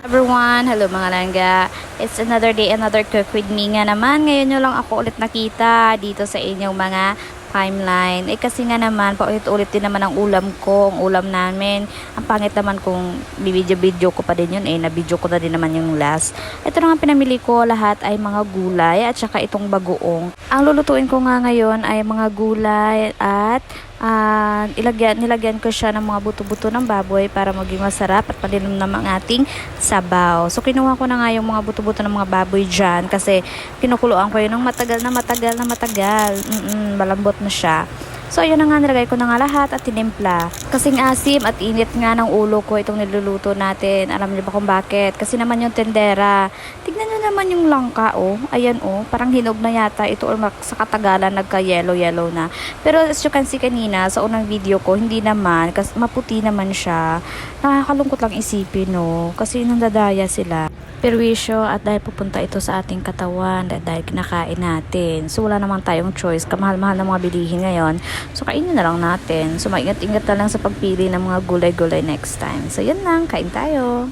everyone! Hello mga langga! It's another day, another cook with me nga naman. Ngayon nyo lang ako ulit nakita dito sa inyong mga timeline. Eh kasi nga naman, paulit-ulit din naman ang ulam ko, ang ulam namin. Ang pangit naman kung bibidyo-video ko pa din yun eh, na-video ko na din naman yung last. Ito na nga pinamili ko, lahat ay mga gulay at saka itong bagoong. Ang lulutuin ko nga ngayon ay mga gulay at Ah, ilagyan, nilagyan ko siya ng mga buto-buto ng baboy para maging masarap at palinom naman ang ating sabaw. So, kinuha ko na nga yung mga buto-buto ng mga baboy dyan kasi kinukuluan ko yun ng matagal na matagal na matagal. Mm-mm, malambot na siya. So, ayun na nga, nilagay ko na nga lahat at tinimpla. Kasing asim at init nga ng ulo ko itong niluluto natin. Alam niyo ba kung bakit? Kasi naman yung tendera. Niyo naman yung langka, oh. Ayan, oh. Parang hinog na yata ito or sa katagalan nagka-yellow-yellow na. Pero as you can see kanina, sa unang video ko, hindi naman. Kasi maputi naman siya. Nakakalungkot lang isipin, no. Kasi nandadaya sila perwisyo at dahil pupunta ito sa ating katawan dahil, dahil kinakain natin. So wala naman tayong choice. Kamahal-mahal na mga bilihin ngayon. So kainin na lang natin. So maingat-ingat na lang sa pagpili ng mga gulay-gulay next time. So yun lang. Kain tayo.